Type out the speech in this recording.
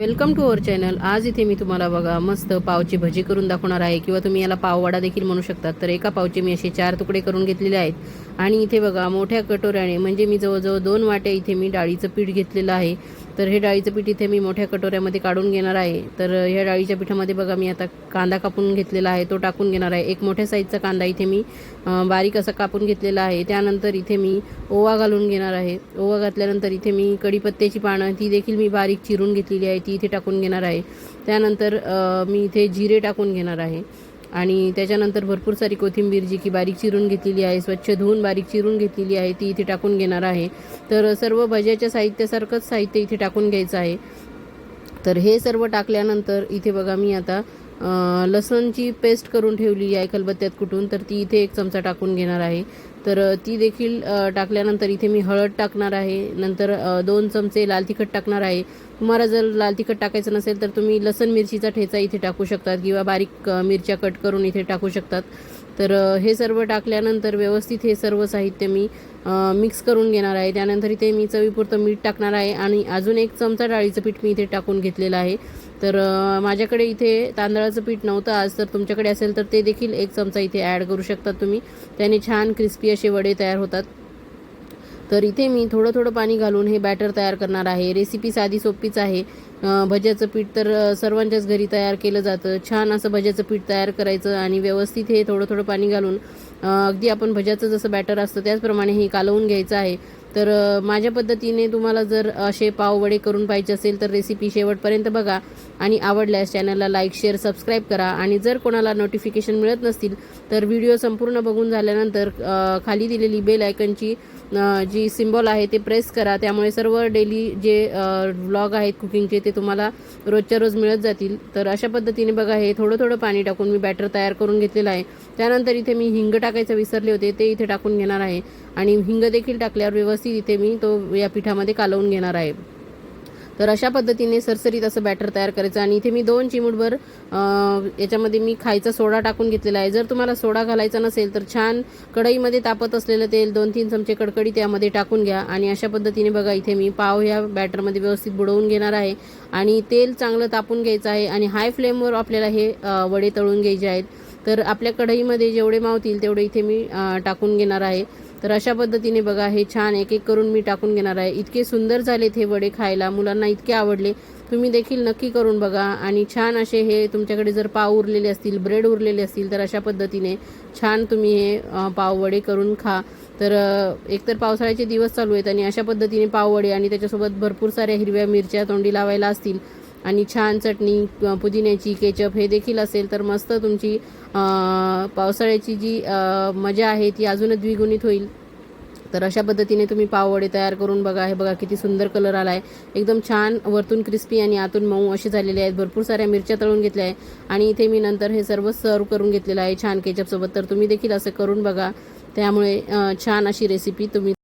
Welcome to our channel. आज इथे मी तुम्हाला बघा मस्त पावची भजी करून दाखवणार आहे. किंवा तुम्ही याला पाववाडा देखील म्हणू शकतात तर एका पावचे मी असे चार तुकडे करून घेतलेले आहेत. आणि इथे बघा मोठ्या कटोऱ्याने म्हणजे मी जवळजवळ दोन वाट्या इथे मी डाळीचं पीठ घेतलेलं आहे. तर हे डाळीचं पीठ इथे मी मोठ्या कटोऱ्यामध्ये काढून घेणार आहे. तर ह्या डाळीच्या पिठामध्ये बघा मी आता कांदा कापून घेतलेला आहे तो टाकून घेणार आहे. एक मोठ्या साईजचा कांदा इथे मी बारीक असा कापून घेतलेला आहे. त्यानंतर इथे मी ओवा घालून घेणार आहे. ओवा घातल्यानंतर इथे मी कढीपत्त्याची पानं ती देखील मी बारीक चिरून घेतलेली आहे ती इथे टाकून घेणार आहे. त्यानंतर मी इथे जिरे टाकून घेणार आहे. आणि त्याच्यानंतर भरपूर सारी कोथिंबीर जी की बारीक चिरून घेतलेली आहे स्वच्छ धुवून बारीक चिरून घेतलेली आहे ती इथे टाकून घेणार आहे. तर सर्व भज्याच्या साहित्यासारखंच साहित्य इथे टाकून घ्यायचं आहे. तर हे सर्व टाकल्यानंतर इथे बघा मी आता लसणची पेस्ट करून ठेवली आहे खलबत्त्यात कुठून तर ती इथे एक चमचा टाकून घेणार आहे. तर ती देखील टाकल्यानंतर इथे मी हळद टाकणार आहे. नंतर दोन चमचे लाल तिखट टाकणार आहे. तुम्हाला जर लाल तिखट टाकायचं नसेल तर तुम्ही लसण मिरचीचा ठेचा इथे टाकू शकतात किंवा बारीक मिरच्या कट करून इथे टाकू शकतात. तर हे सर्व टाकल्यानंतर व्यवस्थित हे सर्व साहित्य मी मिक्स करून घेणार आहे. त्यानंतर इथे मी चवीपुरतं मीठ टाकणार आहे आणि अजून एक चमचा डाळीचं पीठ मी इथे टाकून घेतलेलं आहे. तर माझ्याकडे इथे तांदळाचं पीठ नव्हतं आज तर तुमच्याकडे असेल तर ते देखील एक चमचा इथे ॲड करू शकतात तुम्ही. त्याने छान क्रिस्पी असे वडे तयार होतात. तर इथे मी थोडं थोडं पाणी घालून हे बॅटर तयार करणार आहे. रेसिपी साधी सोपीच आहे. भज्याचं पीठ तर सर्वांच्याच घरी तयार केलं जातं. छान असं भज्याचं पीठ तयार करायचं आणि व्यवस्थित हे थोडं थोडं पाणी घालून अगदी आपण भज्याचं जसं बॅटर असतं त्याचप्रमाणे हे कालवून घ्यायचं आहे. तर माझ्या पद्धतीने तुम्हाला जर असे पाव वडे करून पाहिजे असेल तर रेसिपी शेवटपर्यंत बघा आणि आवडल्यास चॅनलला लाईक शेअर सबस्क्राईब करा. आणि जर कोणाला नोटिफिकेशन मिळत नसतील तर व्हिडिओ संपूर्ण बघून झाल्यानंतर खाली दिलेली बेल आयकनची जी सिम्बॉल आहे ते प्रेस करा. त्यामुळे सर्व डेली जे व्लॉग आहेत कुकिंगचे ते तुम्हाला रोजच्या रोज मिळत जातील. तर अशा पद्धतीने बघा हे थोडं थोडं पाणी टाकून मी बॅटर तयार करून घेतलेलं आहे. त्यानंतर इथे मी हिंग टाकायचं विसरले होते ते इथे टाकून घेणार आहे. आणि हिंग देखील टाकल्यावर व्यवस्थित इथे मी तो या पिठामध्ये कालवून घेणार आहे. तर अशा पद्धतीने सरसरीत असं बॅटर तयार करायचं आणि इथे मी दोन चिमूटभर याच्यामध्ये मी खायचा सोडा टाकून घेतलेला आहे. जर तुम्हाला सोडा घालायचा नसेल तर छान कढईमध्ये तापत असलेलं तेल दोन तीन चमचे कडकडी त्यामध्ये टाकून घ्या आणि अशा पद्धतीने बघा इथे मी पाव ह्या बॅटरमध्ये व्यवस्थित बुडवून घेणार आहे आणि तेल चांगलं तापून घ्यायचं आहे आणि हाय फ्लेमवर आपल्याला हे वडे तळून घ्यायचे आहेत. तर आपल्या कढईमध्ये जेवढे मावतील तेवढे इथे मी टाकून घेणार आहे. तर अशा पद्धतीने बघा हे छान एक एक करून मी टाकून घेणार आहे. इतके सुंदर झालेत हे वडे खायला मुलांना इतके आवडले. तुम्ही देखील नक्की करून बघा आणि छान असे हे तुमच्याकडे जर पाव उरलेले असतील ब्रेड उरलेले असतील तर अशा पद्धतीने छान तुम्ही हे पाववडे पाव वडे करून खा. तर एकतर पावसाळ्याचे दिवस चालू आहेत आणि अशा पद्धतीने पाववडे आणि त्याच्यासोबत भरपूर साऱ्या हिरव्या मिरच्या तोंडी लावायला असतील आणि छान चटणी पुदिन्याची केचप हे देखील असेल तर मस्त तुमची पावसाळ्याची जी मजा आहे ती अजूनच द्विगुणित होईल. तर अशा पद्धतीने तुम्ही पाववडे तयार करून बघा. हे बघा किती सुंदर कलर आला आहे एकदम छान वरतून क्रिस्पी आणि आतून मऊ असे झालेले आहेत. भरपूर साऱ्या मिरच्या तळून घेतल्या आहे. आणि इथे मी नंतर हे सर्व सर्व करून घेतलेलं आहे छान केचपसोबत तर तुम्ही देखील असं करून बघा. त्यामुळे छान अशी रेसिपी तुम्ही